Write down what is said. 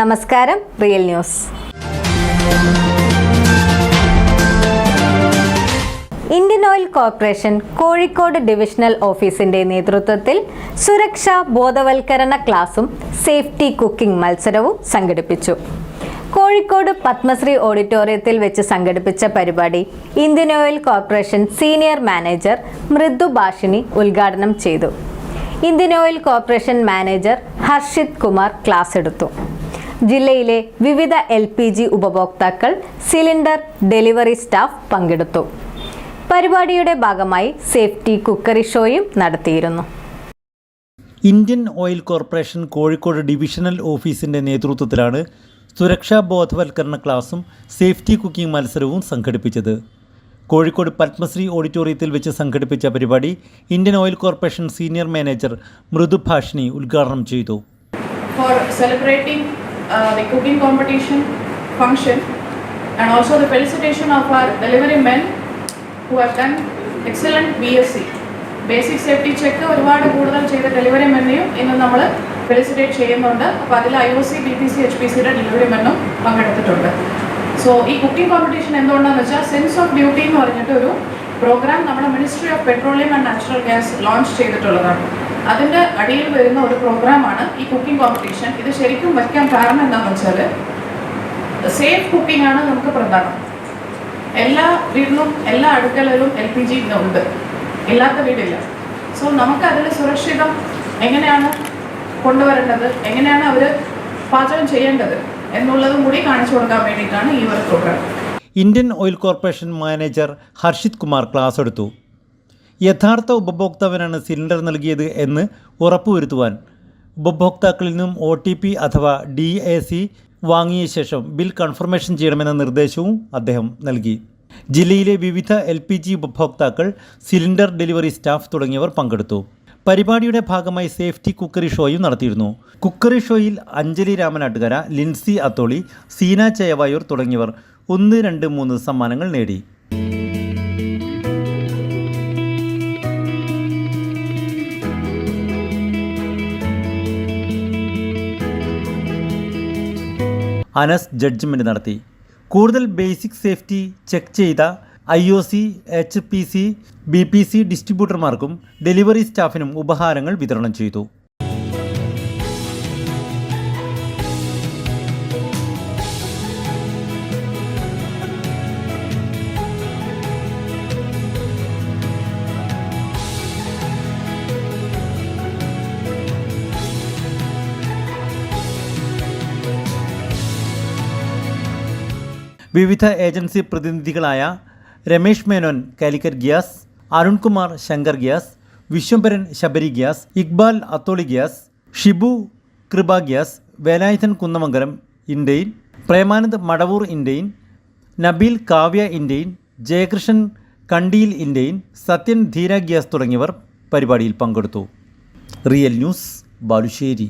നമസ്കാരം real news. Indian Oil Corporation Kozhikode divisional ഓഫീസിന്റെ നേതൃത്വത്തിൽ സുരക്ഷാ ബോധവൽക്കരണ ക്ലാസും സേഫ്റ്റി കുക്കിംഗ് മത്സരവും സംഘടിപ്പിച്ചു. കോഴിക്കോട് പത്മശ്രീ ഓഡിറ്റോറിയത്തിൽ വെച്ച് സംഘടിപ്പിച്ച പരിപാടി Indian Oil Corporation senior manager Mridu Bhashini ഉദ്ഘാടനം ചെയ്തു. Indian Oil Corporation manager Harshit Kumar class എടുത്തു. ജില്ലയിലെ വിവിധ എൽ പി ജി ഉപഭോക്താക്കൾ സിലിണ്ടർ ഡെലിവറി സ്റ്റാഫ് പങ്കെടുത്തു. പരിപാടിയുടെ ഭാഗമായി സേഫ്റ്റി കുക്കറി ഷോയും നടത്തിയിരുന്നു. Indian Oil Corporation Kozhikode divisional ഓഫീസിന്റെ നേതൃത്വത്തിലാണ് സുരക്ഷാ ബോധവൽക്കരണ ക്ലാസും സേഫ്റ്റി കുക്കിംഗ് മത്സരവും സംഘടിപ്പിച്ചത്. കോഴിക്കോട് പത്മശ്രീ ഓഡിറ്റോറിയത്തിൽ വെച്ച് സംഘടിപ്പിച്ച പരിപാടി Indian Oil Corporation senior manager Mridu Bhashini ഉദ്ഘാടനം ചെയ്തു. For uh, the cooking competition function and also the felicitation of our delivery men who have done excellent BSc. Basic safety check ഒരുപാട് കൂടുതൽ ചെയ്ത ഡെലിവറി മെന്നെയും ഇന്ന് നമ്മൾ ഫെലിസിറ്റേറ്റ് ചെയ്യുന്നുണ്ട്. അപ്പോൾ അതിൽ I O C B P C H P സിയുടെ delivery മെന്നും പങ്കെടുത്തിട്ടുണ്ട്. സോ ഈ കുക്കിംഗ് കോമ്പറ്റീഷൻ എന്തുകൊണ്ടാണെന്ന് വെച്ചാൽ സെൻസ് ഓഫ് ഡ്യൂട്ടി എന്ന് പറഞ്ഞിട്ട് ഒരു പ്രോഗ്രാം നമ്മുടെ ministry of petroleum and natural gas launch ചെയ്തിട്ടുള്ളതാണ്. അതിന്റെ അടിയിൽ വരുന്ന ഒരു പ്രോഗ്രാമാണ് ഈ കുക്കിംഗ് കോമ്പറ്റീഷൻ. ഇത് ശരിക്കും വയ്ക്കാൻ കാരണം എന്താണെന്ന് വെച്ചാൽ സേഫ് കുക്കിംഗ് ആണ് നമുക്ക് പ്രധാനം. എല്ലാ വീട്ടിലും എല്ലാ അടുക്കളയിലും എൽ പി ജി ഉണ്ട്. ഇല്ലാത്ത വീടില്ല. സോ നമുക്ക് അതിൽ സുരക്ഷിതം എങ്ങനെയാണ് കൊണ്ടുവരേണ്ടത്? എങ്ങനെയാണ് അവർ പാചകം ചെയ്യേണ്ടത്? എന്നുള്ളതും കൂടി കാണിച്ചു കൊടുക്കാൻ വേണ്ടിയിട്ടാണ് ഈ ഒരു programme Indian Oil Corporation manager Harshit Kumar class എടുത്തു. യഥാർത്ഥ ഉപഭോക്താവിനാണ് സിലിണ്ടർ നൽകിയത് എന്ന് ഉറപ്പുവരുത്തുവാൻ ഉപഭോക്താക്കളിൽ നിന്നും ഒ ടി പി അഥവാ ഡി എ സി വാങ്ങിയ ശേഷം ബിൽ കൺഫർമേഷൻ ചെയ്യണമെന്ന നിർദ്ദേശവും അദ്ദേഹം നൽകി. ജില്ലയിലെ വിവിധ എൽ പി ജി ഉപഭോക്താക്കൾ സിലിണ്ടർ ഡെലിവറി സ്റ്റാഫ് തുടങ്ങിയവർ പങ്കെടുത്തു. പരിപാടിയുടെ ഭാഗമായി സേഫ്റ്റി കുക്കറി ഷോയും നടത്തിയിരുന്നു. കുക്കറി ഷോയിൽ അഞ്ജലി രാമനാട്ടുകര ലിൻസി അത്തോളി സീന ചേവായൂർ തുടങ്ങിയവർ ഒന്ന് രണ്ട് മൂന്ന് സമ്മാനങ്ങൾ നേടി. അനസ് ജഡ്ജ്മെന്റ് നടത്തി. കൂടുതൽ ബേസിക് സേഫ്റ്റി ചെക്ക് ചെയ്ത I O C H P C B P C ഡിസ്ട്രിബ്യൂട്ടർമാർക്കും delivery സ്റ്റാഫിനും ഉപഹാരങ്ങൾ വിതരണം ചെയ്തു. വിവിധ agency പ്രതിനിധികളായ Ramesh Menon Calicut gas Arunkumar Shankar gas Vishwambharan Sabari gas Iqbal Atholi gas Shibu Kripa gas Velayudhan Kunnamangalam ഇന്ത്യയിൽ പ്രേമാനന്ദ് മടവൂർ ഇന്ത്യയിൽ നബീൽ കാവ്യ ഇന്ത്യയിൽ ജയകൃഷ്ണൻ കണ്ടിയിൽ ഇന്ത്യയിൽ സത്യൻ ധീര ഗ്യാസ് തുടങ്ങിയവർ പരിപാടിയിൽ പങ്കെടുത്തു. Real news Balussery.